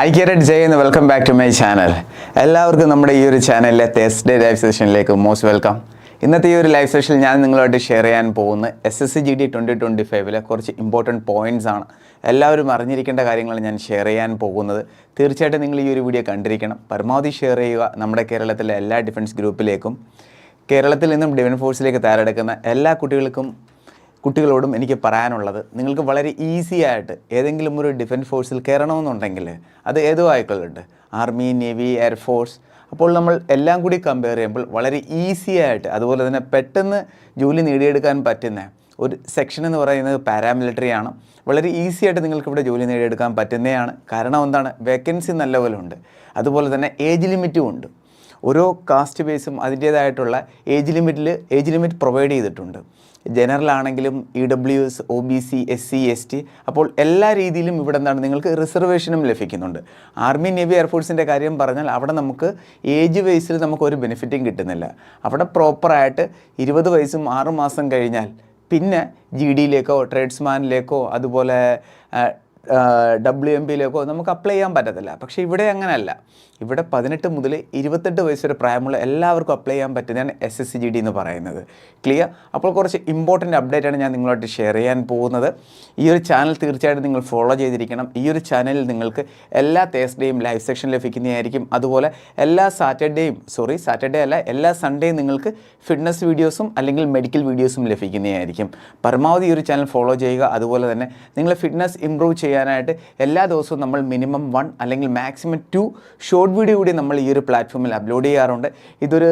Hi Kiran Jai എന്ന് welcome back to my channel എല്ലാവർക്കും നമ്മുടെ ഈ ഒരു ചാനലിലെ തേസ്ഡേ ലൈവ് സെഷനിലേക്ക് മോസ്റ്റ് വെൽക്കം ഇന്നത്തെ ഈ ഒരു ലൈവ് സെഷനിൽ ഞാൻ നിങ്ങളുമായിട്ട് ഷെയർ ചെയ്യാൻ പോകുന്ന S S C G D twenty twenty ഫൈവിലെ കുറച്ച് ഇമ്പോർട്ടന്റ് പോയിന്റ്സ് ആണ്. എല്ലാവരും അറിഞ്ഞിരിക്കേണ്ട കാര്യങ്ങൾ ഞാൻ ഷെയർ ചെയ്യാൻ പോകുന്നത്. തീർച്ചയായിട്ടും നിങ്ങൾ ഈ ഒരു വീഡിയോ കണ്ടിരിക്കണം. പരമാവധി ഷെയർ ചെയ്യുക നമ്മുടെ കേരളത്തിലെ എല്ലാ ഡിഫൻസ് ഗ്രൂപ്പിലേക്കും കേരളത്തിൽ നിന്നും ഡിഫൻസ് ഫോഴ്സിലേക്ക് തയ്യാറെടുക്കുന്ന എല്ലാ കുട്ടികൾക്കും കുട്ടികളോടും എനിക്ക് പറയാനുള്ളത് നിങ്ങൾക്ക് വളരെ ഈസി ആയിട്ട് ഏതെങ്കിലും ഒരു ഡിഫൻസ് ഫോഴ്സിൽ കയറണമെന്നുണ്ടെങ്കിൽ അത് ഏതോ ആയിക്കൊള്ളട്ടെ ആർമി നേവി എയർഫോഴ്സ് അപ്പോൾ നമ്മൾ എല്ലാം കൂടി കമ്പയർ ചെയ്യുമ്പോൾ വളരെ ഈസി ആയിട്ട് അതുപോലെ തന്നെ പെട്ടെന്ന് ജോലി നേടിയെടുക്കാൻ പറ്റുന്ന ഒരു സെക്ഷൻ എന്ന് പറയുന്നത് പാരാമിലിറ്ററി ആണ്. വളരെ ഈസി ആയിട്ട് നിങ്ങൾക്ക് ഇവിടെ ജോലി നേടിയെടുക്കാൻ പറ്റുന്നതാണ്. കാരണം എന്താണ്? വേക്കൻസി നല്ലപോലെ അതുപോലെ തന്നെ ഏജ് ലിമിറ്റും ഉണ്ട്. ഓരോ കാസ്റ്റ് ബേസും അതിന്റേതായിട്ടുള്ള ഏജ് ലിമിറ്റിൽ ഏജ് ലിമിറ്റ് പ്രൊവൈഡ് ചെയ്തിട്ടുണ്ട്. ജനറൽ ആണെങ്കിലും E W S O B C S C S T അപ്പോൾ എല്ലാ രീതിയിലും ഇവിടെ എന്താണ് നിങ്ങൾക്ക് റിസർവേഷനും ലഭിക്കുന്നുണ്ട്. ആർമി നേവി എയർഫോഴ്സിന്റെ കാര്യം പറഞ്ഞാൽ അവിടെ നമുക്ക് ഏജ് വൈസിൽ നമുക്ക് ഒരു ബെനിഫിറ്റും കിട്ടുന്നില്ല. അവിടെ പ്രോപ്പറായിട്ട് ഇരുപത് വയസ്സും ആറുമാസം കഴിഞ്ഞാൽ പിന്നെ ജി ഡിയിലേക്കോ ട്രേഡ്സ്മാനിലേക്കോ അതുപോലെ ഡബ്ല്യു എം പിയിലേക്കോ നമുക്ക് അപ്ലൈ ചെയ്യാൻ പറ്റത്തില്ല. പക്ഷേ ഇവിടെ അങ്ങനെയല്ല. ഇവിടെ പതിനെട്ട് മുതൽ ഇരുപത്തെട്ട് വയസ്സ് വരെ പ്രായമുള്ള എല്ലാവർക്കും അപ്ലൈ ചെയ്യാൻ പറ്റുന്നതാണ് S S C G D എന്ന് പറയുന്നത്. ക്ലിയർ അപ്പോൾ കുറച്ച് ഇമ്പോർട്ടന്റ് അപ്ഡേറ്റ് ആണ് ഞാൻ നിങ്ങളായിട്ട് ഷെയർ ചെയ്യാൻ പോകുന്നത്. ഈ ഒരു ചാനൽ തീർച്ചയായിട്ടും നിങ്ങൾ ഫോളോ ചെയ്തിരിക്കണം. ഈ ഒരു ചാനലിൽ നിങ്ങൾക്ക് എല്ലാ തേഴ്സ്ഡേയും ലൈവ് സെക്ഷൻ ലഭിക്കുന്നതായിരിക്കും. അതുപോലെ എല്ലാ സാറ്റർഡേയും സോറി സാറ്റർഡേ അല്ല എല്ലാ സൺഡേയും നിങ്ങൾക്ക് ഫിറ്റ്നസ് വീഡിയോസും അല്ലെങ്കിൽ മെഡിക്കൽ വീഡിയോസും ലഭിക്കുന്നതായിരിക്കും. പരമാവധി ഈ ഒരു ചാനൽ ഫോളോ ചെയ്യുക. അതുപോലെ തന്നെ നിങ്ങളെ ഫിറ്റ്നസ് ഇമ്പ്രൂവ് ചെയ്യാനായിട്ട് എല്ലാ ദിവസവും നമ്മൾ മിനിമം വൺ അല്ലെങ്കിൽ മാക്സിമം ടു ഷോർട്ട് വീഡിയോ കൂടി നമ്മൾ ഈ ഒരു പ്ലാറ്റ്ഫോമിൽ അപ്ലോഡ് ചെയ്യാറുണ്ട്. ഇതൊരു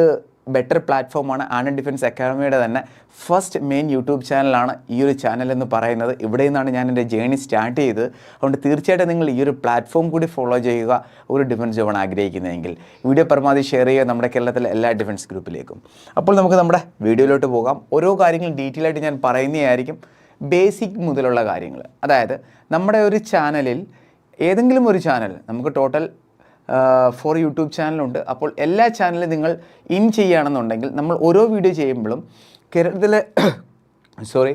ബെറ്റർ പ്ലാറ്റ്ഫോമാണ് ആനന്ദ് ഡിഫൻസ് അക്കാഡമിയുടെ തന്നെ ഫസ്റ്റ് മെയിൻ യൂട്യൂബ് ചാനലാണ് ഈ ഒരു ചാനൽ എന്ന് പറയുന്നത്. ഇവിടെ നിന്നാണ് ഞാൻ എന്റെ ജേണി സ്റ്റാർട്ട് ചെയ്തത്. അതുകൊണ്ട് തീർച്ചയായിട്ടും നിങ്ങൾ ഈ ഒരു പ്ലാറ്റ്ഫോം കൂടി ഫോളോ ചെയ്യുക. ഒരു ഡിഫൻസ് ജോൺ ആഗ്രഹിക്കുന്നതെങ്കിൽ വീഡിയോ പരമാവധി ഷെയർ ചെയ്യുക നമ്മുടെ കേരളത്തിലെ എല്ലാ ഡിഫൻസ് ഗ്രൂപ്പിലേക്കും അപ്പോൾ നമുക്ക് നമ്മുടെ വീഡിയോയിലോട്ട് പോകാം. ഓരോ കാര്യങ്ങളും ഡീറ്റെയിൽ ആയിട്ട് ഞാൻ പറയുന്നതായിരിക്കും. ബേസിക് മുതലുള്ള കാര്യങ്ങൾ. അതായത് നമ്മുടെ ഒരു ചാനലിൽ ഏതെങ്കിലും ഒരു ചാനൽ നമുക്ക് ടോട്ടൽ ഫോർ യൂട്യൂബ് ചാനലുണ്ട് അപ്പോൾ എല്ലാ ചാനലും നിങ്ങൾ ഇൻ ചെയ്യുകയാണെന്നുണ്ടെങ്കിൽ നമ്മൾ ഓരോ വീഡിയോ ചെയ്യുമ്പോഴും കേരളത്തിലെ സോറി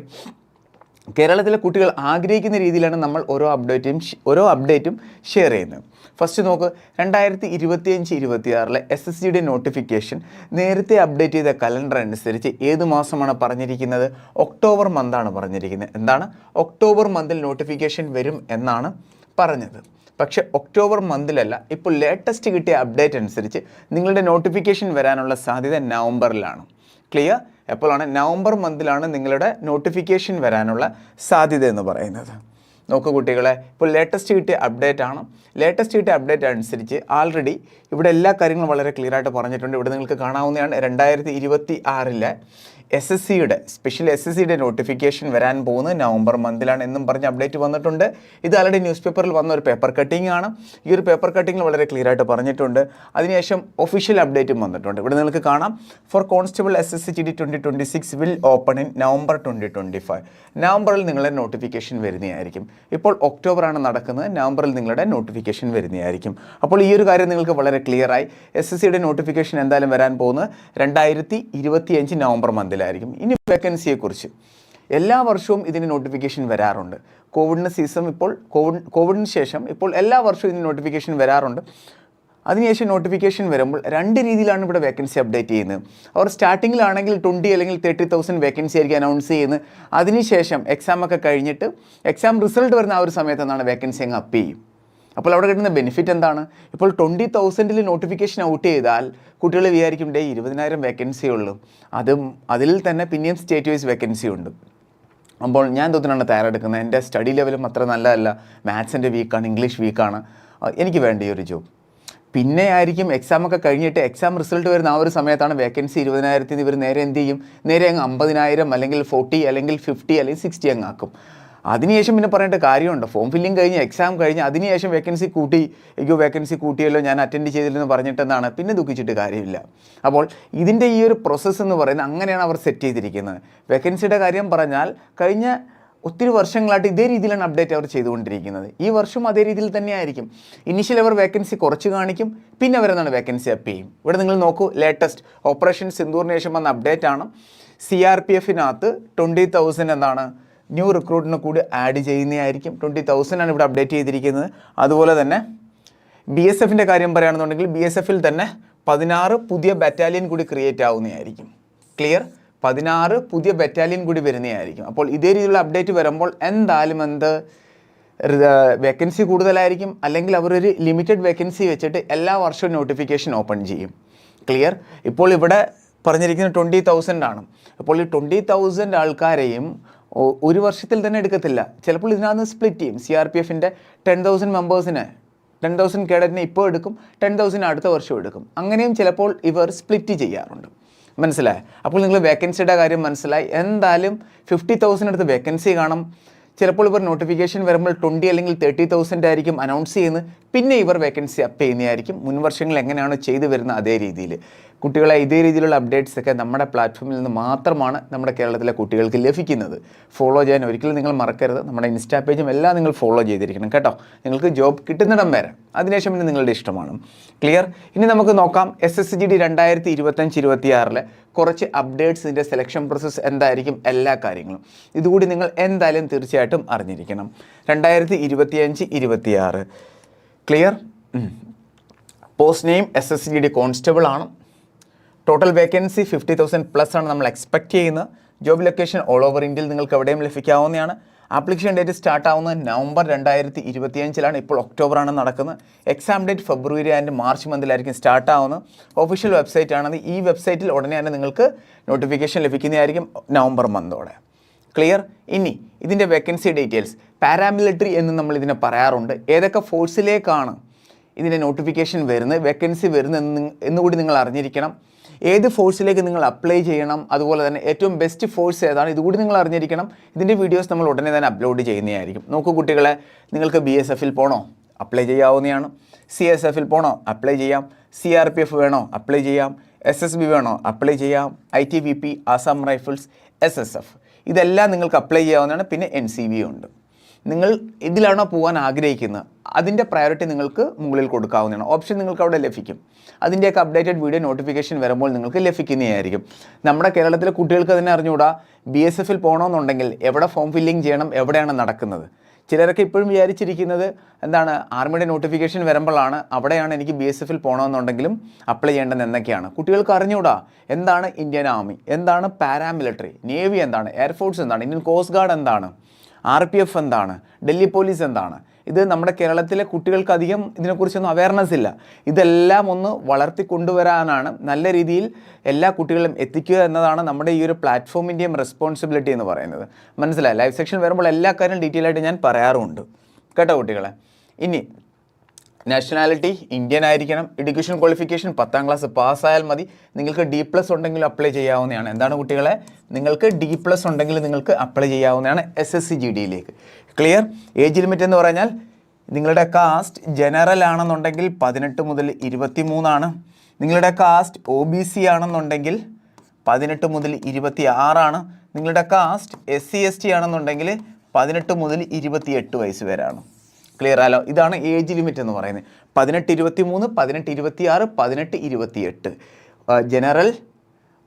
കേരളത്തിലെ കുട്ടികൾ ആഗ്രഹിക്കുന്ന രീതിയിലാണ് നമ്മൾ ഓരോ അപ്ഡേറ്റും ഓരോ അപ്ഡേറ്റും ഷെയർ ചെയ്യുന്നത്. ഫസ്റ്റ് നോക്ക് രണ്ടായിരത്തി ഇരുപത്തിയഞ്ച് ഇരുപത്തിയാറിലെ എസ് എസ് സിയുടെ നോട്ടിഫിക്കേഷൻ നേരത്തെ അപ്ഡേറ്റ് ചെയ്ത കലണ്ടർ അനുസരിച്ച് ഏത് മാസമാണ് പറഞ്ഞിരിക്കുന്നത്? ഒക്ടോബർ മന്താണ് പറഞ്ഞിരിക്കുന്നത്. എന്താണ്? ഒക്ടോബർ മന്തിൽ നോട്ടിഫിക്കേഷൻ വരും എന്നാണ് പറഞ്ഞത്. പക്ഷെ ഒക്ടോബർ മന്തിലല്ല ഇപ്പോൾ ലേറ്റസ്റ്റ് കിട്ടിയ അപ്ഡേറ്റ് അനുസരിച്ച് നിങ്ങളുടെ നോട്ടിഫിക്കേഷൻ വരാനുള്ള സാധ്യത നവംബറിലാണ്. ക്ലിയർ എപ്പോഴാണ്? നവംബർ മന്തിലാണ് നിങ്ങളുടെ നോട്ടിഫിക്കേഷൻ വരാനുള്ള സാധ്യത എന്ന് പറയുന്നത്. നോക്കൂ കുട്ടികളെ ഇപ്പോൾ ലേറ്റസ്റ്റ് കിട്ടിയ അപ്ഡേറ്റ് ആണ്. ലേറ്റസ്റ്റ് കിട്ടിയ അപ്ഡേറ്റ് അനുസരിച്ച് ആൾറെഡി ഇവിടെ എല്ലാ കാര്യങ്ങളും വളരെ ക്ലിയർ ആയിട്ട് പറഞ്ഞിട്ടുണ്ട്. ഇവിടെ നിങ്ങൾക്ക് കാണാവുന്നതാണ് രണ്ടായിരത്തി ഇരുപത്തി ആറിലെ എസ് എസ് സിയുടെ സ്പെഷ്യൽ എസ് എസ് സിയുടെ നോട്ടിഫിക്കേഷൻ വരാൻ പോകുന്നത് നവംബർ മന്തിലാണ് എന്നും പറഞ്ഞ് അപ്ഡേറ്റ് വന്നിട്ടുണ്ട്. ഇത് ആൾറെഡി ന്യൂസ് പേപ്പറിൽ വന്ന ഒരു പേപ്പർ കട്ടിംഗ് ആണ്. ഈ ഒരു പേപ്പർ കട്ടിംഗിൽ വളരെ ക്ലിയർ ആയിട്ട് പറഞ്ഞിട്ടുണ്ട്. അതിനുശേഷം ഒഫീഷ്യൽ അപ്ഡേറ്റും വന്നിട്ടുണ്ട്. ഇവിടെ നിങ്ങൾക്ക് കാണാം. For constable S S C G D twenty twenty six will open in November twenty twenty five നവംബറിൽ നിങ്ങളുടെ നോട്ടിഫിക്കേഷൻ വരുന്നതായിരിക്കും. ഇപ്പോൾ ഒക്ടോബറാണ് നടക്കുന്നത്. നവംബറിൽ നിങ്ങളുടെ നോട്ടിഫിക്കേഷൻ വരുന്നതായിരിക്കും. അപ്പോൾ ഈ ഒരു കാര്യം നിങ്ങൾക്ക് വളരെ ക്ലിയറായി എസ് എസ് സിയുടെ നോട്ടിഫിക്കേഷൻ എന്തായാലും വരാൻ പോകുന്നത് രണ്ടായിരത്തി ഇരുപത്തിയഞ്ച് നവംബർ മന്തിലായിരിക്കും ഇനി വേക്കൻസിയെക്കുറിച്ച് എല്ലാ വർഷവും ഇതിന് നോട്ടിഫിക്കേഷൻ വരാറുണ്ട്. കോവിഡിന് സീസൺ ഇപ്പോൾ കോവിഡ് കോവിഡിന് ശേഷം ഇപ്പോൾ എല്ലാ വർഷവും ഇതിന് നോട്ടിഫിക്കേഷൻ വരാറുണ്ട്. അതിനുശേഷം നോട്ടിഫിക്കേഷൻ വരുമ്പോൾ രണ്ട് രീതിയിലാണ് ഇവിടെ വേക്കൻസി അപ്ഡേറ്റ് ചെയ്യുന്നത്. അവർ സ്റ്റാർട്ടിങ്ങിലാണെങ്കിൽ ട്വന്റി അല്ലെങ്കിൽ തേർട്ടി തൗസൻഡ് വേക്കൻസി ആയിരിക്കും അനൗൺസ് ചെയ്യുന്നത്. അതിനുശേഷം എക്സാമൊക്കെ കഴിഞ്ഞിട്ട് എക്സാം റിസൾട്ട് വരുന്ന ആ ഒരു സമയത്ത് എന്നാണ് വേക്കൻസി അങ്ങ് അപ്പ് ചെയ്യും. അപ്പോൾ അവിടെ കിട്ടുന്ന ബെനിഫിറ്റ് എന്താണ്? ഇപ്പോൾ ട്വന്റി തൗസൻഡിൽ നോട്ടിഫിക്കേഷൻ ഔട്ട് ചെയ്താൽ കുട്ടികൾ വിചാരിക്കും ഡേ ഇരുപതിനായിരം വേക്കൻസി ഉള്ളൂ. അതും അതിൽ തന്നെ പിന്നെയും സ്റ്റേറ്റ് വൈസ് വേക്കൻസി ഉണ്ട്. അപ്പോൾ ഞാൻ തോന്നുന്നതാണ് തയ്യാറെടുക്കുന്നത്? എന്റെ സ്റ്റഡി ലെവലും അത്ര നല്ലതല്ല. മാത്സിന്റെ വീക്കാണ് ഇംഗ്ലീഷ് വീക്കാണ് എനിക്ക് വേണ്ട ഈ ഒരു ജോബ് പിന്നെ ആയിരിക്കും എക്സാമൊക്കെ കഴിഞ്ഞിട്ട് എക്സാം റിസൾട്ട് വരുന്ന ആ ഒരു സമയത്താണ് വേക്കൻസി ഇരുപതിനായിരത്തിൽ നിന്ന് ഇവർ നേരെ എന്ത് ചെയ്യും? നേരെ അങ്ങ് അമ്പതിനായിരം അല്ലെങ്കിൽ ഫോർട്ടി അല്ലെങ്കിൽ ഫിഫ്റ്റി അല്ലെങ്കിൽ സിക്സ്റ്റി അങ്ങ് ആക്കും. അതിനുശേഷം പിന്നെ പറയേണ്ട കാര്യമുണ്ട്? ഫോം ഫില്ലിംഗ് കഴിഞ്ഞ് എക്സാം കഴിഞ്ഞ് അതിനുശേഷം വേക്കൻസി കൂട്ടി അയ്യോ വേക്കൻസി കൂട്ടിയല്ലോ ഞാൻ അറ്റൻഡ് ചെയ്തില്ലെന്ന് പറഞ്ഞിട്ടെന്നാണ് പിന്നെ ദുഃഖിച്ചിട്ട് കാര്യമില്ല. അപ്പോൾ ഇതിന്റെ ഈ ഒരു പ്രോസസ്സ് എന്ന് പറയുന്നത് അങ്ങനെയാണ് അവർ സെറ്റ് ചെയ്തിരിക്കുന്നത്. വേക്കൻസിയുടെ കാര്യം പറഞ്ഞാൽ കഴിഞ്ഞ ഒത്തിരി വർഷങ്ങളായിട്ട് ഇതേ രീതിയിലാണ് അപ്ഡേറ്റ് അവർ ചെയ്തുകൊണ്ടിരിക്കുന്നത്. ഈ വർഷം അതേ രീതിയിൽ തന്നെയായിരിക്കും. ഇനിഷ്യൽ അവർ വേക്കൻസി കുറച്ച് കാണിക്കും പിന്നെ അവരെന്താണ് വേക്കൻസി അപ്പ് ചെയ്യും. ഇവിടെ നിങ്ങൾ നോക്കൂ ലേറ്റസ്റ്റ് ഓപ്പറേഷൻ സിന്ദൂറിന് ശേഷം വന്ന അപ്ഡേറ്റ് ആണ്. സി ആർ പി എഫിനകത്ത് ട്വന്റി തൗസൻഡ് എന്താണ് ന്യൂ റിക്രൂട്ടിന് കൂടി ആഡ് ചെയ്യുന്നതായിരിക്കും. ട്വന്റി തൗസൻഡ് ആണ് ഇവിടെ അപ്ഡേറ്റ് ചെയ്തിരിക്കുന്നത്. അതുപോലെ തന്നെ ബി എസ് എഫിന്റെ കാര്യം പറയുകയാണെന്നുണ്ടെങ്കിൽ ബി എസ് എഫിൽ തന്നെ പതിനാറ് പുതിയ ബറ്റാലിയൻ കൂടി ക്രിയേറ്റ് ആവുന്നതായിരിക്കും. ക്ലിയർ പതിനാറ് പുതിയ ബറ്റാലിയൻ കൂടി വരുന്നതായിരിക്കും. അപ്പോൾ ഇതേ രീതിയിലുള്ള അപ്ഡേറ്റ് വരുമ്പോൾ എന്തായാലും എന്ത്? വേക്കൻസി കൂടുതലായിരിക്കും. അല്ലെങ്കിൽ അവരൊരു ലിമിറ്റഡ് വേക്കൻസി വെച്ചിട്ട് എല്ലാ വർഷവും നോട്ടിഫിക്കേഷൻ ഓപ്പൺ ചെയ്യും. ക്ലിയർ ഇപ്പോൾ ഇവിടെ പറഞ്ഞിരിക്കുന്നത് ട്വന്റി തൗസൻഡ് ആണ്. അപ്പോൾ ഈ ട്വന്റി തൗസൻഡ് ആൾക്കാരെയും ഒരു വർഷത്തിൽ തന്നെ എടുക്കത്തില്ല. ചിലപ്പോൾ ഇതിനകത്ത് സ്പ്ലിറ്റ് ചെയ്യും. സി ആർ പി എഫിന്റെ ടെൻ തൗസൻഡ് മെമ്പേഴ്സിന് ടെൻ തൗസൻഡ് കേഡറ്റിനെ ഇപ്പോൾ എടുക്കും ടെൻ തൗസൻഡ് അടുത്ത വർഷം എടുക്കും. അങ്ങനെയും ചിലപ്പോൾ ഇവർ സ്പ്ലിറ്റ് ചെയ്യാറുണ്ട്. മനസ്സിലായി? അപ്പോൾ നിങ്ങൾ വേക്കൻസിയുടെ കാര്യം മനസ്സിലായി. എന്തായാലും ഫിഫ്റ്റി തൗസൻഡ് അടുത്ത് വേക്കൻസി കാണും. ചിലപ്പോൾ ഇവർ നോട്ടിഫിക്കേഷൻ വരുമ്പോൾ ട്വന്റി അല്ലെങ്കിൽ തേർട്ടി തൗസൻഡ് ആയിരിക്കും അനൗൺസ് ചെയ്യുന്നത്. പിന്നെ ഇവർ വേക്കൻസി അപ്പ് ചെയ്യുന്നതായിരിക്കും. മുൻ വർഷങ്ങൾ എങ്ങനെയാണോ ചെയ്തു വരുന്ന അതേ രീതിയിൽ. കുട്ടികളെ ഇതേ രീതിയിലുള്ള അപ്ഡേറ്റ്സ് ഒക്കെ നമ്മുടെ പ്ലാറ്റ്ഫോമിൽ നിന്ന് മാത്രമാണ് നമ്മുടെ കേരളത്തിലെ കുട്ടികൾക്ക് ലഭിക്കുന്നത്. ഫോളോ ചെയ്യാൻ ഒരിക്കലും നിങ്ങൾ മറക്കരുത്. നമ്മുടെ ഇൻസ്റ്റാ പേജും എല്ലാം നിങ്ങൾ ഫോളോ ചെയ്തിരിക്കണം കേട്ടോ. നിങ്ങൾക്ക് ജോബ് കിട്ടുന്നിടം വരെ. അതിനുശേഷം പിന്നെ നിങ്ങളുടെ ഇഷ്ടമാണ്. ക്ലിയർ ഇനി നമുക്ക് നോക്കാം. എസ് എസ് ജി ഡി രണ്ടായിരത്തി ഇരുപത്തഞ്ച് ഇരുപത്തിയാറിലെ കുറച്ച് അപ്ഡേറ്റ്സ് ഇതിന്റെ സെലക്ഷൻ പ്രോസസ്സ് എന്തായിരിക്കും? എല്ലാ കാര്യങ്ങളും. ഇതുകൂടി നിങ്ങൾ എന്തായാലും തീർച്ചയായിട്ടും അറിഞ്ഞിരിക്കണം. രണ്ടായിരത്തി ഇരുപത്തിയഞ്ച് ഇരുപത്തിയാറ് clear post name S S G D constable ആണ്. Total vacancy fifty thousand plus ആണ് നമ്മൾ എക്സ്പെക്ട് ചെയ്യുന്നത്. ജോബ് ലൊക്കേഷൻ ഓൾ ഓവർ ഇന്ത്യയിൽ നിങ്ങൾക്ക് എവിടെയും ലഭിക്കാവുന്നതാണ്. ആപ്ലിക്കേഷൻ ഡേറ്റ് സ്റ്റാർട്ട് ആവുന്നത് നവംബർ രണ്ടായിരത്തി ഇരുപത്തിയഞ്ചിലാണ് ഇപ്പോൾ ഒക്ടോബറാണ് നടക്കുന്നത്. Exam date February and March മന്തിലായിരിക്കും start ആവുന്നത്. ഒഫീഷ്യൽ വെബ്സൈറ്റ് ആണത്. ഈ വെബ്സൈറ്റിൽ ഉടനെ തന്നെ നിങ്ങൾക്ക് നോട്ടിഫിക്കേഷൻ ലഭിക്കുന്നതായിരിക്കും നവംബർ മന്തോടെ. ക്ലിയർ ഇനി ഇതിന്റെ വേക്കൻസി ഡീറ്റെയിൽസ് പാരാമിലിറ്ററി എന്ന് നമ്മൾ ഇതിനെ പറയാറുണ്ട്. ഏതൊക്കെ ഫോഴ്സിലേക്കാണ് ഇതിന്റെ നോട്ടിഫിക്കേഷൻ വരുന്നത്? വേക്കൻസി വരുന്നത് എന്ന് എന്നുകൂടി നിങ്ങൾ അറിഞ്ഞിരിക്കണം. ഏത് ഫോഴ്സിലേക്ക് നിങ്ങൾ അപ്ലൈ ചെയ്യണം അതുപോലെ തന്നെ ഏറ്റവും ബെസ്റ്റ് ഫോഴ്സ് ഏതാണ് ഇതുകൂടി നിങ്ങൾ അറിഞ്ഞിരിക്കണം. ഇതിന്റെ വീഡിയോസ് നമ്മൾ ഉടനെ തന്നെ അപ്ലോഡ് ചെയ്യുന്നതായിരിക്കും. നോക്കൂ കുട്ടികളെ നിങ്ങൾക്ക് ബി എസ് എഫിൽ പോകണോ അപ്ലൈ ചെയ്യാവുന്നതാണ്. സി എസ് എഫിൽ പോകണോ അപ്ലൈ ചെയ്യാം. സി ആർ പി എഫ് വേണോ? അപ്ലൈ ചെയ്യാം. എസ് എസ് ബി വേണോ? അപ്ലൈ ചെയ്യാം. I T B P Assam rifles S S F ഇതെല്ലാം നിങ്ങൾക്ക് അപ്ലൈ ചെയ്യാവുന്നതാണ്. പിന്നെ എൻ സി ബി ഉണ്ട്. നിങ്ങൾ ഇതിലാണോ പോകാൻ ആഗ്രഹിക്കുന്നത്? അതിന്റെ പ്രയോറിറ്റി നിങ്ങൾക്ക് മുകളിൽ കൊടുക്കാവുന്നതാണ്. ഓപ്ഷൻ നിങ്ങൾക്ക് അവിടെ ലഭിക്കും. അതിന്റെയൊക്കെ അപ്ഡേറ്റഡ് വീഡിയോ നോട്ടിഫിക്കേഷൻ വരുമ്പോൾ നിങ്ങൾക്ക് ലഭിക്കുന്നതായിരിക്കും. നമ്മുടെ കേരളത്തിലെ കുട്ടികൾക്ക് തന്നെ അറിഞ്ഞുകൂടാ ബി എസ് എഫിൽ പോകണമെന്നുണ്ടെങ്കിൽ എവിടെ ഫോം ഫില്ലിംഗ് ചെയ്യണം എവിടെയാണ് നടക്കുന്നത്? ചിലരൊക്കെ ഇപ്പോഴും വിചാരിച്ചിരിക്കുന്നത് എന്താണ് ആർമിയുടെ നോട്ടിഫിക്കേഷൻ വരുമ്പോഴാണ് അവിടെയാണ് എനിക്ക് ബി എസ് എഫിൽ പോകണമെന്നുണ്ടെങ്കിലും അപ്ലൈ ചെയ്യേണ്ടത് എന്നൊക്കെയാണ്. കുട്ടികൾക്ക് അറിഞ്ഞുകൂടാ എന്താണ് ഇന്ത്യൻ ആർമി എന്താണ് പാരാമിലിറ്ററി നേവി എന്താണ്? എയർഫോഴ്സ് എന്താണ്? ഇന്ത്യൻ കോസ്റ്റ് ഗാർഡ് എന്താണ്? ആർ പി എഫ് എന്താണ്? ഡൽഹി പോലീസ് എന്താണ്? ഇത് നമ്മുടെ കേരളത്തിലെ കുട്ടികൾക്ക് അധികം ഇതിനെക്കുറിച്ചൊന്നും അവയർനെസ് ഇല്ല. ഇതെല്ലാം ഒന്ന് വളർത്തി കൊണ്ടുവരാനാണ് നല്ല രീതിയിൽ എല്ലാ കുട്ടികളും എത്തിക്കുക എന്നതാണ് നമ്മുടെ ഈ ഒരു പ്ലാറ്റ്ഫോമിന്റെയും റെസ്പോൺസിബിലിറ്റി എന്ന് പറയുന്നത്. മനസ്സിലായി? ലൈവ് സെക്ഷൻ വരുമ്പോൾ എല്ലാ കാര്യം ഡീറ്റെയിൽ ആയിട്ട് ഞാൻ പറയാറുമുണ്ട് കേട്ടോ കുട്ടികളെ? ഇനി നാഷണാലിറ്റി ഇന്ത്യൻ ആയിരിക്കണം. എഡ്യൂക്കേഷൻ ക്വാളിഫിക്കേഷൻ പത്താം ക്ലാസ് പാസ്സായാൽ മതി. നിങ്ങൾക്ക് ഡി പ്ലസ് ഉണ്ടെങ്കിൽ അപ്ലൈ ചെയ്യാവുന്നതാണ്. എന്താണ് കുട്ടികളെ? നിങ്ങൾക്ക് ഡി പ്ലസ് ഉണ്ടെങ്കിൽ നിങ്ങൾക്ക് അപ്ലൈ ചെയ്യാവുന്നതാണ് എസ് എസ് സി ജി ഡിയിലേക്ക് ക്ലിയർ ഏജ് ലിമിറ്റ് എന്ന് പറഞ്ഞാൽ നിങ്ങളുടെ കാസ്റ്റ് ജനറൽ ആണെന്നുണ്ടെങ്കിൽ പതിനെട്ട് മുതൽ ഇരുപത്തി മൂന്നാണ് നിങ്ങളുടെ കാസ്റ്റ് ഒ ബി സി ആണെന്നുണ്ടെങ്കിൽ പതിനെട്ട് മുതൽ ഇരുപത്തി ആറാണ് നിങ്ങളുടെ caste S C S T ആണെന്നുണ്ടെങ്കിൽ പതിനെട്ട് മുതൽ ഇരുപത്തിയെട്ട് വയസ്സ് വരെയാണ് ക്ലിയർ ആലോ ഇതാണ് ഏജ് ലിമിറ്റ് എന്ന് പറയുന്നത്. പതിനെട്ട് ഇരുപത്തി മൂന്ന് പതിനെട്ട് ഇരുപത്തി ആറ് പതിനെട്ട് ഇരുപത്തിയെട്ട്. General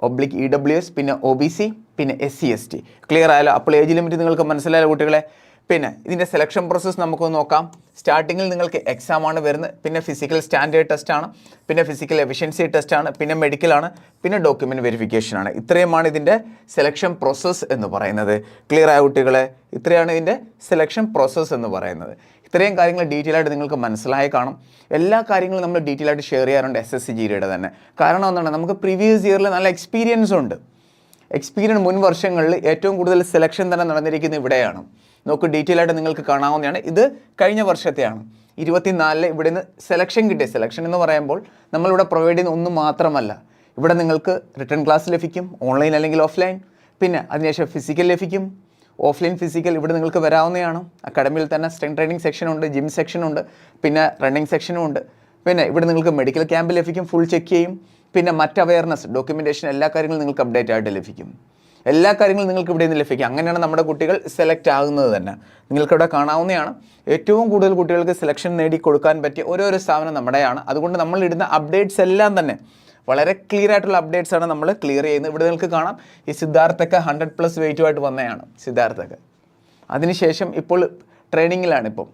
oblique E W S പിന്നെ ഒ ബി സി പിന്നെ S C S T clear ആയാലോ അപ്പോൾ ഏജ് ലിമിറ്റ് നിങ്ങൾക്ക് മനസ്സിലായാലോ കുട്ടികളെ? പിന്നെ ഇതിന്റെ സെലക്ഷൻ പ്രോസസ്സ് നമുക്കൊന്ന് നോക്കാം. സ്റ്റാർട്ടിങ്ങിൽ നിങ്ങൾക്ക് എക്സാം ആണ് വരുന്നത്. പിന്നെ ഫിസിക്കൽ സ്റ്റാൻഡേർഡ് ടെസ്റ്റ് ആണ്. പിന്നെ ഫിസിക്കൽ എഫിഷ്യൻസി ടെസ്റ്റ് ആണ്. പിന്നെ മെഡിക്കലാണ് പിന്നെ ഡോക്യുമെന്റ് വെരിഫിക്കേഷൻ ആണ്. ഇത്രയുമാണ് ഇതിന്റെ സെലക്ഷൻ പ്രോസസ്സ് എന്ന് പറയുന്നത്. ക്ലിയർ ആയ കുട്ടികളെ? ഇത്രയാണ് ഇതിന്റെ സെലക്ഷൻ പ്രോസസ്സ് എന്ന് പറയുന്നത്. ഇത്രയും കാര്യങ്ങൾ ഡീറ്റെയിൽ ആയിട്ട് നിങ്ങൾക്ക് മനസ്സിലായി കാണും. എല്ലാ കാര്യങ്ങളും നമ്മൾ ഡീറ്റെയിൽ ആയിട്ട് ഷെയർ ചെയ്യാറുണ്ട് എസ് എസ് സി ജിയുടെ തന്നെ. കാരണം എന്താണ്? നമുക്ക് പ്രീവിയസ് ഇയറിൽ നല്ല എക്സ്പീരിയൻസ് ഉണ്ട്. എക്സ്പീരിയൻസ് മുൻ വർഷങ്ങളിൽ ഏറ്റവും കൂടുതൽ സെലക്ഷൻ തന്നെ നടന്നിരിക്കുന്നത് ഇവിടെയാണ്. നോക്ക് ഡീറ്റെയിൽ ആയിട്ട് നിങ്ങൾക്ക് കാണാവുന്നതാണ്. ഇത് കഴിഞ്ഞ വർഷത്തെയാണ്. ഇരുപത്തിനാലിൽ ഇവിടെ നിന്ന് സെലക്ഷൻ കിട്ടിയ സെലക്ഷൻ എന്ന് പറയുമ്പോൾ നമ്മളിവിടെ പ്രൊവൈഡ് ചെയ്യുന്ന ഒന്നും മാത്രമല്ല. ഇവിടെ നിങ്ങൾക്ക് റിട്ടേൺ ക്ലാസ് ലഭിക്കും ഓൺലൈൻ അല്ലെങ്കിൽ ഓഫ്ലൈൻ പിന്നെ അതിനുശേഷം ഫിസിക്കൽ ലഭിക്കും. ഓഫ്ലൈൻ ഫിസിക്കൽ ഇവിടെ നിങ്ങൾക്ക് വരാവുന്നതാണ്. അക്കാഡമിയിൽ തന്നെ സ്ട്രെങ് ട്രെയിനിങ് സെക്ഷൻ ഉണ്ട് ജിം സെക്ഷൻ ഉണ്ട് പിന്നെ റണ്ണിങ് സെക്ഷനും ഉണ്ട്. പിന്നെ ഇവിടെ നിങ്ങൾക്ക് മെഡിക്കൽ ക്യാമ്പ് ലഭിക്കും ഫുൾ ചെക്ക് ചെയ്യും. പിന്നെ മറ്റ് അവയർനെസ് ഡോക്യുമെന്റേഷൻ എല്ലാ കാര്യങ്ങളും നിങ്ങൾക്ക് അപ്ഡേറ്റ് ആയിട്ട് ലഭിക്കും. എല്ലാ കാര്യങ്ങളും നിങ്ങൾക്ക് ഇവിടെ നിന്ന് ലഭിക്കും. അങ്ങനെയാണ് നമ്മുടെ കുട്ടികൾ സെലക്ട് ആകുന്നത് തന്നെ. നിങ്ങൾക്കിവിടെ കാണാവുന്നതാണ്. ഏറ്റവും കൂടുതൽ കുട്ടികൾക്ക് സെലക്ഷൻ നേടി കൊടുക്കാൻ പറ്റിയ ഓരോരോ സ്ഥാപനം നമ്മുടെയാണ്. അതുകൊണ്ട് നമ്മൾ ഇടുന്ന അപ്ഡേറ്റ്സ് എല്ലാം തന്നെ വളരെ ക്ലിയർ ആയിട്ടുള്ള അപ്ഡേറ്റ്സ് ആണ് നമ്മൾ ക്ലിയർ ചെയ്യുന്നത്. ഇവിടെ നിങ്ങൾക്ക് കാണാം ഈ സിദ്ധാർത്ഥൊക്കെ ഹൺഡ്രഡ് പ്ലസ് വെയിറ്റുമായിട്ട് വന്നതാണ് സിദ്ധാർത്ഥൊക്കെ. അതിനുശേഷം ഇപ്പോൾ ട്രെയിനിങ്ങിലാണ് ഇപ്പം.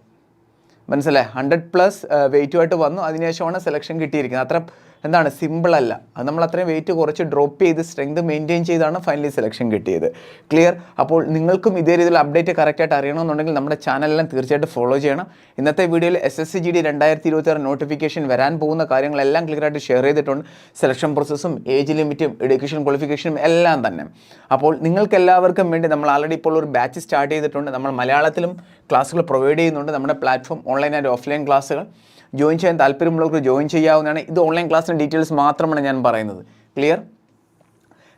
മനസ്സിലായി? ഹൺഡ്രഡ് പ്ലസ് വെയിറ്റുമായിട്ട് വന്നു. അതിനുശേഷമാണ് സെലക്ഷൻ കിട്ടിയിരിക്കുന്നത്. അത്ര എന്താണ്? സിമ്പിൾ അല്ല. അത് നമ്മൾ അത്രയും വെയിറ്റ് കുറച്ച് ഡ്രോപ്പ് ചെയ്ത് സ്ട്രെങ്ത് മെയിന്റെയിൻ ചെയ്താണ് ഫൈനലി സെലക്ഷൻ കിട്ടിയത്. ക്ലിയർ അപ്പോൾ നിങ്ങൾക്കും ഇതേ രീതിയിൽ അപ്ഡേറ്റ് കറക്റ്റായിട്ട് അറിയണമെന്നുണ്ടെങ്കിൽ നമ്മുടെ ചാനലെല്ലാം തീർച്ചയായിട്ടും ഫോളോ ചെയ്യണം. ഇന്നത്തെ വീഡിയോയിൽ S S C G D രണ്ടായിരത്തി ഇരുപത്തിയാറ് നോട്ടിഫിക്കേഷൻ വരാൻ പോകുന്ന കാര്യങ്ങളെല്ലാം ക്ലിയറായിട്ട് ഷെയർ ചെയ്തിട്ടുണ്ട്. സെലക്ഷൻ പ്രോസസ്സും ഏജ് ലിമിറ്റും എഡ്യൂക്കേഷൻ ക്വാളിഫിക്കേഷനും എല്ലാം തന്നെ. അപ്പോൾ നിങ്ങൾക്ക് എല്ലാവർക്കും വേണ്ടി നമ്മൾ ആൾറെഡി ഇപ്പോൾ ഒരു ബാച്ച് സ്റ്റാർട്ട് ചെയ്തിട്ടുണ്ട്. നമ്മൾ മലയാളത്തിലും ക്ലാസ്സുകൾ പ്രൊവൈഡ് ചെയ്യുന്നുണ്ട്. നമ്മുടെ പ്ലാറ്റ്ഫോം ഓൺലൈൻ ആൻഡ് ഓഫ്ലൈൻ ക്ലാസ്സുകൾ. ജോയിൻ ചെയ്യാൻ താല്പര്യമുള്ളവർക്ക് ജോയിൻ ചെയ്യാവുന്നതാണ്. ഇത് ഓൺലൈൻ ക്ലാസ്സിന്റെ ഡീറ്റെയിൽസ് മാത്രമാണ് ഞാൻ പറയുന്നത്. ക്ലിയർ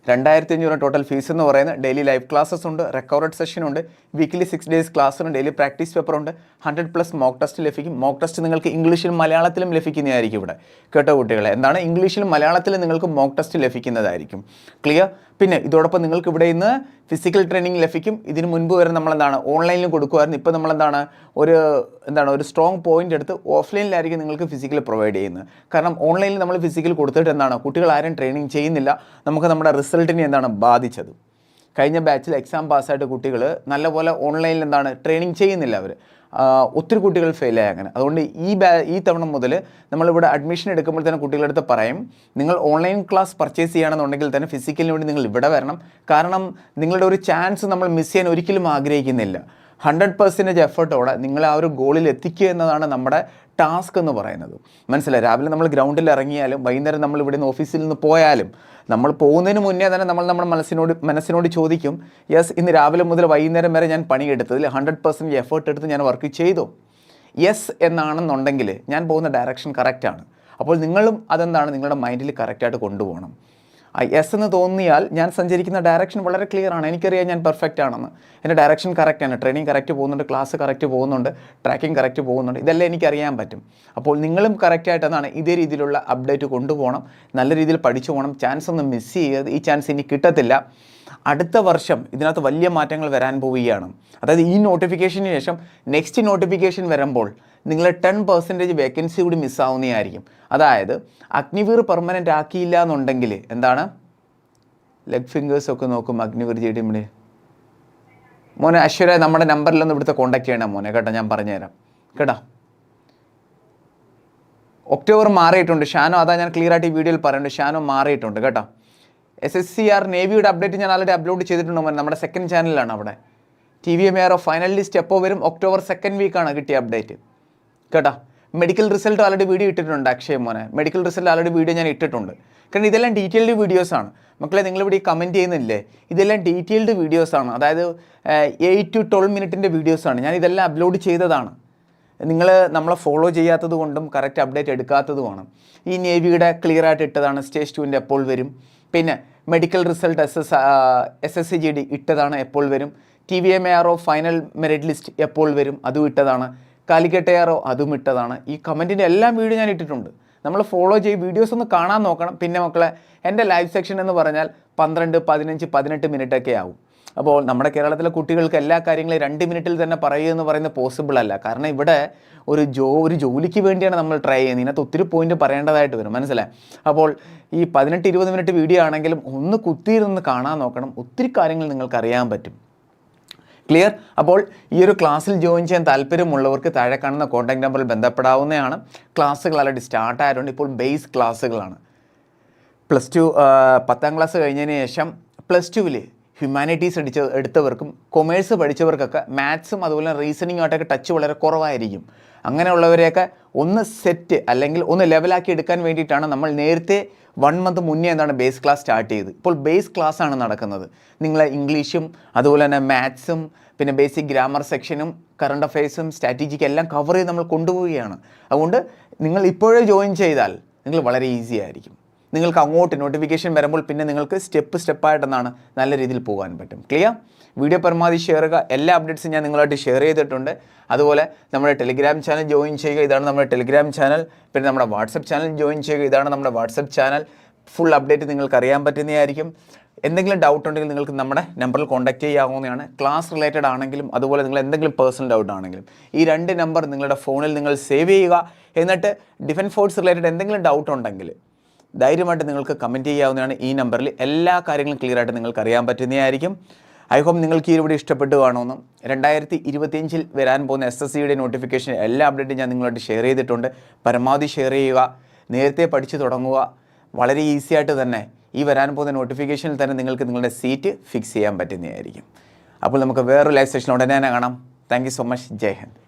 രണ്ടായിരത്തി അഞ്ഞൂറ് ടോട്ടൽ ഫീസ് എന്ന് പറയുന്നത് ഡെയിലി ലൈവ് ക്ലാസ്സസ് ഉണ്ട് റെക്കോർഡ് സെഷൻ ഉണ്ട് വീക്കിലി സിക്സ് ഡേയ്സ് ക്ലാസ് ഉണ്ട് ഡെയിലി പ്രാക്ടീസ് പേപ്പർ ഉണ്ട്. ഹൺഡ്രഡ് പ്ലസ് മോക്ക് ടെസ്റ്റ് ലഭിക്കും. മോക്ക് ടെസ്റ്റ് നിങ്ങൾക്ക് ഇംഗ്ലീഷിലും മലയാളത്തിലും ലഭിക്കുന്നതായിരിക്കും ഇവിടെ. കേട്ടോ കുട്ടികളെ? എന്താണ്? ഇംഗ്ലീഷിലും മലയാളത്തിലും നിങ്ങൾക്ക് മോക്ക് ടെസ്റ്റ് ലഭിക്കുന്നതായിരിക്കും. ക്ലിയർ പിന്നെ ഇതോടൊപ്പം നിങ്ങൾക്ക് ഇവിടെ ഇന്ന് ഫിസിക്കൽ ട്രെയിനിങ് ലഭിക്കും. ഇതിന് മുൻപ് വരെ നമ്മളെന്താണ് ഓൺലൈനിൽ കൊടുക്കുമായിരുന്നു. ഇപ്പോൾ നമ്മളെന്താണ് ഒരു എന്താണ് ഒരു സ്ട്രോങ് പോയിന്റ് എടുത്ത് ഓഫ്ലൈനിലായിരിക്കും നിങ്ങൾക്ക് ഫിസിക്കൽ പ്രൊവൈഡ് ചെയ്യുന്നത്. കാരണം ഓൺലൈനിൽ നമ്മൾ ഫിസിക്കൽ കൊടുത്തിട്ട് എന്താണ് കുട്ടികൾ ആരും ട്രെയിനിങ് ചെയ്യുന്നില്ല. നമുക്ക് നമ്മുടെ റിസൾട്ടിനെ എന്താണ് ബാധിച്ചത്. കഴിഞ്ഞ ബാച്ചിൽ എക്സാം പാസ്സായിട്ട് കുട്ടികൾ നല്ലപോലെ ഓൺലൈനിൽ എന്താണ് ട്രെയിനിങ് ചെയ്യുന്നില്ല അവർ ഒത്തിരി കുട്ടികൾ ഫെയിലായി അങ്ങനെ. അതുകൊണ്ട് ഈ ബാ ഈ തവണ മുതൽ നമ്മളിവിടെ അഡ്മിഷൻ എടുക്കുമ്പോൾ തന്നെ കുട്ടികളുടെ അടുത്ത് പറയും നിങ്ങൾ ഓൺലൈൻ ക്ലാസ് പർച്ചേസ് ചെയ്യുകയാണെന്നുണ്ടെങ്കിൽ തന്നെ ഫിസിക്കലിന് വേണ്ടി നിങ്ങൾ ഇവിടെ വരണം. കാരണം നിങ്ങളുടെ ഒരു ചാൻസ് നമ്മൾ മിസ് ചെയ്യാൻ ഒരിക്കലും ആഗ്രഹിക്കുന്നില്ല. ഹൺഡ്രഡ് പെർസെന്റേജ് എഫേർട്ടോടെ നിങ്ങളെ ആ ഒരു ഗോളിൽ എത്തിക്കുക എന്നതാണ് നമ്മുടെ ടാസ്ക് എന്ന് പറയുന്നത്. മനസ്സിലായി? രാവിലെ നമ്മൾ ഗ്രൗണ്ടിൽ ഇറങ്ങിയാലും വൈകുന്നേരം നമ്മൾ ഇവിടെ നിന്ന് ഓഫീസിൽ നിന്ന് പോയാലും നമ്മൾ പോകുന്നതിന് മുന്നേ തന്നെ നമ്മൾ നമ്മുടെ മനസ്സിനോട് മനസ്സിനോട് ചോദിക്കും യെസ് ഇന്ന് രാവിലെ മുതൽ വൈകുന്നേരം വരെ ഞാൻ പണിയെടുത്തതിൽ ഹൺഡ്രഡ് പെർസെന്റ് എഫേർട്ട് എടുത്ത് ഞാൻ വർക്ക് ചെയ്തു. യെസ് എന്നാണെന്നുണ്ടെങ്കിൽ ഞാൻ പോകുന്ന ഡയറക്ഷൻ കറക്റ്റാണ് അപ്പോൾ നിങ്ങളും അതെന്താണ് നിങ്ങളുടെ മൈൻഡിൽ കറക്റ്റായിട്ട് കൊണ്ടുപോകണം. എസ് എന്ന് തോന്നിയാൽ ഞാൻ സഞ്ചരിക്കുന്ന ഡയറക്ഷൻ വളരെ ക്ലിയർ ആണ്. എനിക്കറിയാം ഞാൻ പെർഫെക്റ്റ് ആണെന്ന്. എന്റെ ഡയറക്ഷൻ കറക്റ്റ് ആണ്. ട്രെയിനിങ് കറക്റ്റ് പോകുന്നുണ്ട് ക്ലാസ് കറക്റ്റ് പോകുന്നുണ്ട് ട്രാക്കിംഗ് കറക്റ്റ് പോകുന്നുണ്ട്. ഇതെല്ലാം എനിക്കറിയാൻ പറ്റും. അപ്പോൾ നിങ്ങളും കറക്റ്റായിട്ട് എന്താണ് ഇതേ രീതിയിലുള്ള അപ്ഡേറ്റ് കൊണ്ടുപോകണം. നല്ല രീതിയിൽ പഠിച്ചു പോകണം. ചാൻസ് ഒന്നും മിസ് ചെയ്യരുത്. ഈ ചാൻസ് ഇനി കിട്ടത്തില്ല. അടുത്ത വർഷം ഇതിനകത്ത് വലിയ മാറ്റങ്ങൾ വരാൻ പോവുകയാണ്. അതായത് ഈ നോട്ടിഫിക്കേഷന് ശേഷം നെക്സ്റ്റ് നോട്ടിഫിക്കേഷൻ വരുമ്പോൾ നിങ്ങൾ ടെൻ പെർസെന്റേജ് വേക്കൻസി കൂടി മിസ്സാവുന്നതായിരിക്കും അതായത് അഗ്നിവീർ പെർമനന്റ് ആക്കിയില്ല എന്നുണ്ടെങ്കിൽ എന്താണ്? ലെഗ് ഫിംഗേഴ്സ് ഒക്കെ നോക്കും അഗ്നിവീർ ഡിമിടെ മോനെ അശ്വര നമ്മുടെ നമ്പറിലൊന്ന് ഇവിടുത്തെ കോൺടാക്ട് ചെയ്യണം മോനെ. കേട്ടോ ഞാൻ പറഞ്ഞുതരാം. കേട്ടോ? ഒക്ടോബർ മാറിയിട്ടുണ്ട്. ഷാനോ അതാ ഞാൻ ക്ലിയർ ആയിട്ട് ഈ വീഡിയോയിൽ പറയുന്നുണ്ട്. ഷാനോ മാറിയിട്ടുണ്ട്. കേട്ടോ? എസ് എസ് സി ആർ നേവിയുടെ അപ്ഡേറ്റ് ഞാൻ ആൾറെഡി അപ്ലോഡ് ചെയ്തിട്ടുണ്ട് മോനെ. നമ്മുടെ സെക്കൻഡ് ചാനലിലാണ് അവിടെ. T V M R final list എപ്പോൾ വരും? ഒക്ടോബർ സെക്കൻഡ് വീക്കാണ് കിട്ടിയ അപ്ഡേറ്റ് കേട്ടോ? മെഡിക്കൽ റിസൾട്ട് ആൾറെഡി വീഡിയോ ഇട്ടിട്ടുണ്ട് അക്ഷയ മോനെ. മെഡിക്കൽ റിസൾട്ട് ആൾറെഡി വീഡിയോ ഞാൻ ഇട്ടിട്ടുണ്ട്. കാരണം ഇതെല്ലാം ഡീറ്റെയിൽഡ് വീഡിയോസാണ് മക്കളെ നിങ്ങളിവിടെ ഈ കമന്റ് ചെയ്യുന്നില്ലേ? ഇതെല്ലാം ഡീറ്റെയിൽഡ് വീഡിയോസാണ് അതായത് എയ്റ്റ് ടു ട്വൽവ് മിനിറ്റിന്റെ വീഡിയോസാണ് ഞാൻ ഇതെല്ലാം അപ്ലോഡ് ചെയ്തതാണ്. നിങ്ങൾ നമ്മളെ ഫോളോ ചെയ്യാത്തത് കൊണ്ടും കറക്റ്റ് അപ്ഡേറ്റ് എടുക്കാത്തതുമാണ് ഈ നേവിയുടെ ക്ലിയർ ആയിട്ട് ഇട്ടതാണ്. സ്റ്റേജ് ടുവിന്റെ എപ്പോൾ വരും? പിന്നെ medical result S S S S C G D ഇട്ടതാണ് എപ്പോൾ വരും? T V M A R final merit list എപ്പോൾ വരും? അതും ഇട്ടതാണ്. കാലിക്കട്ട് എ ആർഒ അതും ഇട്ടതാണ്. ഈ കമന്റിന്റെ എല്ലാം വീഡിയോ ഞാൻ ഇട്ടിട്ടുണ്ട്. നമ്മൾ ഫോളോ ചെയ്ത് വീഡിയോസ് ഒന്ന് കാണാൻ നോക്കണം. പിന്നെ മക്കളെ എന്റെ ലൈവ് സെക്ഷൻ എന്ന് പറഞ്ഞാൽ പന്ത്രണ്ട് പതിനഞ്ച് പതിനെട്ട് മിനിറ്റൊക്കെ ആവും. അപ്പോൾ നമ്മുടെ കേരളത്തിലെ കുട്ടികൾക്ക് എല്ലാ കാര്യങ്ങളും രണ്ട് മിനിറ്റിൽ തന്നെ പറയുക എന്ന് പറയുന്നത് പോസിബിൾ അല്ല. കാരണം ഇവിടെ ഒരു ജോ ഒരു ജോലിക്ക് വേണ്ടിയാണ് നമ്മൾ ട്രൈ ചെയ്യുന്നത്. ഇതിനകത്ത് ഒത്തിരി പോയിന്റ് പറയേണ്ടതായിട്ട് വരും. മനസ്സിലായി? അപ്പോൾ ഈ പതിനെട്ട് ഇരുപത് മിനിറ്റ് വീഡിയോ ആണെങ്കിലും ഒന്ന് കുത്തിയിരുന്ന് കാണാൻ നോക്കണം. ഒത്തിരി കാര്യങ്ങൾ നിങ്ങൾക്ക് അറിയാൻ പറ്റും. ക്ലിയർ അപ്പോൾ ഈ ഒരു ക്ലാസ്സിൽ ജോയിൻ ചെയ്യാൻ താല്പര്യമുള്ളവർക്ക് താഴെ കാണുന്ന കോൺടാക്ട് നമ്പറിൽ ബന്ധപ്പെടാവുന്നതാണ്. ക്ലാസ്സുകൾ ആൾറെഡി സ്റ്റാർട്ട് ആയതുകൊണ്ട് ഇപ്പോൾ ബേസ് ക്ലാസ്സുകളാണ് പ്ലസ് ടു പത്താം ക്ലാസ് കഴിഞ്ഞതിന് ശേഷം പ്ലസ് ടുവിൽ ഹ്യൂമാനിറ്റീസ് അടിച്ച എടുത്തവർക്കും കൊമേഴ്സ് പഠിച്ചവർക്കൊക്കെ മാത്സും അതുപോലെ റീസണിംഗ് ആയിട്ടൊക്കെ ടച്ച് വളരെ കുറവായിരിക്കും. അങ്ങനെയുള്ളവരെയൊക്കെ ഒന്ന് സെറ്റ് അല്ലെങ്കിൽ ഒന്ന് ലെവലാക്കി എടുക്കാൻ വേണ്ടിയിട്ടാണ് നമ്മൾ നേരത്തെ വൺ മന്ത് മുന്നേ എന്താണ് ബേസ് ക്ലാസ് സ്റ്റാർട്ട് ചെയ്ത് ഇപ്പോൾ ബേസ് ക്ലാസ് ആണ് നടക്കുന്നത്. നിങ്ങൾ ഇംഗ്ലീഷും അതുപോലെ തന്നെ മാത്സും പിന്നെ ബേസിക് ഗ്രാമർ സെക്ഷനും കറണ്ട് അഫയേഴ്സും സ്ട്രാറ്റജിക്ക് എല്ലാം കവർ ചെയ്ത് നമ്മൾ കൊണ്ടുപോവുകയാണ്. അതുകൊണ്ട് നിങ്ങൾ ഇപ്പോഴേ ജോയിൻ ചെയ്താൽ നിങ്ങൾ വളരെ ഈസി ആയിരിക്കും. നിങ്ങൾക്ക് അങ്ങോട്ട് നോട്ടിഫിക്കേഷൻ വരുമ്പോൾ പിന്നെ നിങ്ങൾക്ക് സ്റ്റെപ്പ് സ്റ്റെപ്പായിട്ടെന്നാണ് നല്ല രീതിയിൽ പോകാൻ പറ്റും. ക്ലിയർ വീഡിയോ പരമാവധി ഷെയർ ചെയ്യുക. എല്ലാ അപ്ഡേറ്റ്സും ഞാൻ നിങ്ങളായിട്ട് ഷെയർ ചെയ്തിട്ടുണ്ട്. അതുപോലെ നമ്മുടെ ടെലിഗ്രാം ചാനൽ ജോയിൻ ചെയ്യുക. ഇതാണ് നമ്മുടെ ടെലിഗ്രാം ചാനൽ പിന്നെ നമ്മുടെ വാട്സപ്പ് ചാനൽ ജോയിൻ ചെയ്യുക. ഇതാണ് നമ്മുടെ വാട്സപ്പ് ചാനൽ ഫുൾ അപ്ഡേറ്റ് നിങ്ങൾക്ക് അറിയാൻ പറ്റുന്നതായിരിക്കും. എന്തെങ്കിലും ഡൗട്ട് ഉണ്ടെങ്കിൽ നിങ്ങൾക്ക് നമ്മുടെ നമ്പറിൽ കോൺടാക്ട് ചെയ്യാവുന്നതാണ്. ക്ലാസ് റിലേറ്റഡ് ആണെങ്കിലും അതുപോലെ നിങ്ങൾ എന്തെങ്കിലും പേഴ്സണൽ ഡൗട്ട് ആണെങ്കിലും ഈ രണ്ട് നമ്പർ നിങ്ങളുടെ ഫോണിൽ നിങ്ങൾ സേവ് ചെയ്യുക. എന്നിട്ട് ഡിഫൻസ് ഫോഴ്സ് റിലേറ്റഡ് എന്തെങ്കിലും ഡൗട്ട് ഉണ്ടെങ്കിൽ ധൈര്യമായിട്ട് നിങ്ങൾക്ക് കമന്റ് ചെയ്യാവുന്നതാണ് ഈ നമ്പറിൽ എല്ലാ കാര്യങ്ങളും ക്ലിയർ ആയിട്ട് നിങ്ങൾക്ക് അറിയാൻ പറ്റുന്നതായിരിക്കും. ഐ ഹോപ്പ് നിങ്ങൾക്ക് ഈ വീഡിയോ ഇഷ്ടപ്പെട്ടു കാണുമെന്നും. രണ്ടായിരത്തി ഇരുപത്തിയഞ്ചിൽ വരാൻ പോകുന്ന എസ് എസ് സിയുടെ നോട്ടിഫിക്കേഷൻ എല്ലാ അപ്ഡേറ്റും ഞാൻ നിങ്ങളോട് ഷെയർ ചെയ്തിട്ടുണ്ട്. പരമാവധി ഷെയർ ചെയ്യുക. നേരത്തെ പഠിച്ചു തുടങ്ങുക. വളരെ ഈസി ആയിട്ട് തന്നെ ഈ വരാൻ പോകുന്ന നോട്ടിഫിക്കേഷനിൽ തന്നെ നിങ്ങൾക്ക് നിങ്ങളുടെ സീറ്റ് ഫിക്സ് ചെയ്യാൻ പറ്റുന്നതായിരിക്കും. അപ്പോൾ നമുക്ക് വേറൊരു ലൈവ് സെഷൻ ഉടനെ തന്നെ കാണാം. Thank you so much Jai Hind.